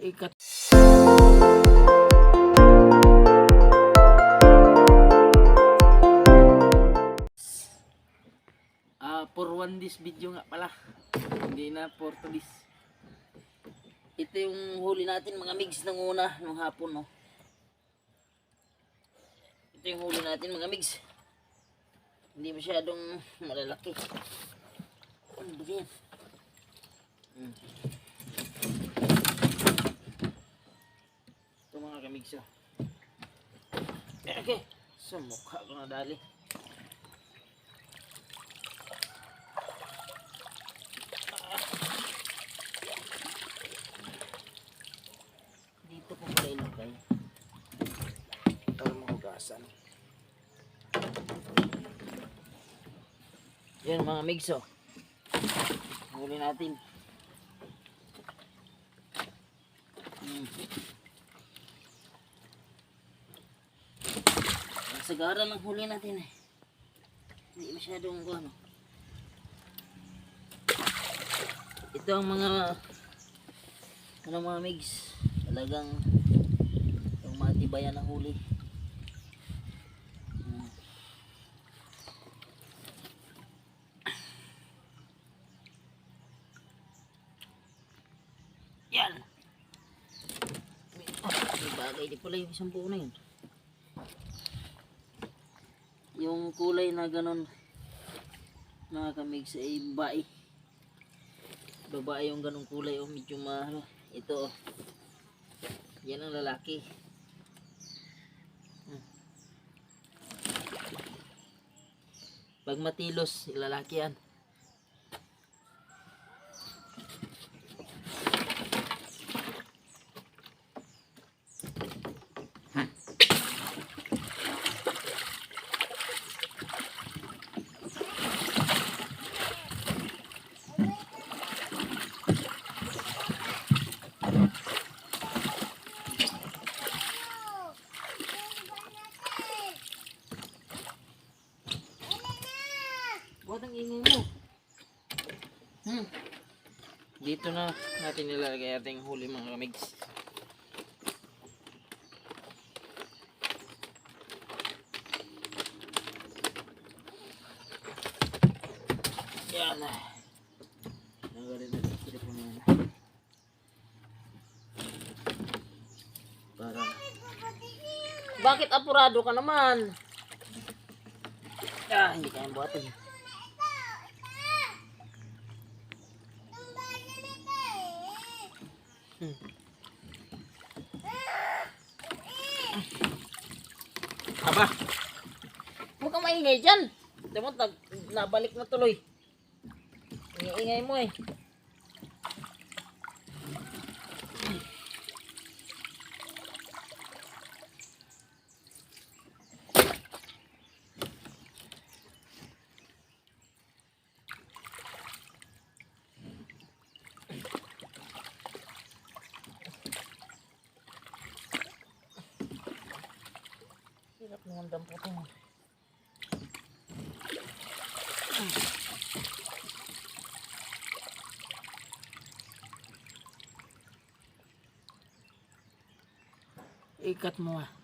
Ikat. Ah, for one this video nga pala. Hindi na for two this. Ito yung huli natin mga migs ng una nung hapon, no. Ito yung huli natin mga migs. Hindi masyadong malalaki. Ano ba yan? Hmm. Oh. Eh, okay. Sa mukha ko na dali. Dito ko pala ilagay. Para mahugasan. Yan mga migso. Huli natin. Hmm. Ang huli natin eh. Hindi masyadong ano. Ito ang mga ano mga migs talagang yung matibayan na huli yan oh, bagay di pala yung isang buo na yun yung kulay na ganon mga kamigs ay bae babae yung ganong kulay o medyo mahalo ito oh. yan ang lalaki Hmm. pag matilos lalaki yan Ang ingay mo? Hmm. Dito na natin nilalagay ating huli mga kamigs. Yan. Nagarin na ito po na. Para. Bakit apurado ka naman? Ah, hindi kayang buhatin. Hmm. Aba. Huwag kang maingay dyan. Diba, nabalik na tuloy. Ingay mo eh. Naman damputin. Ikat mo ah.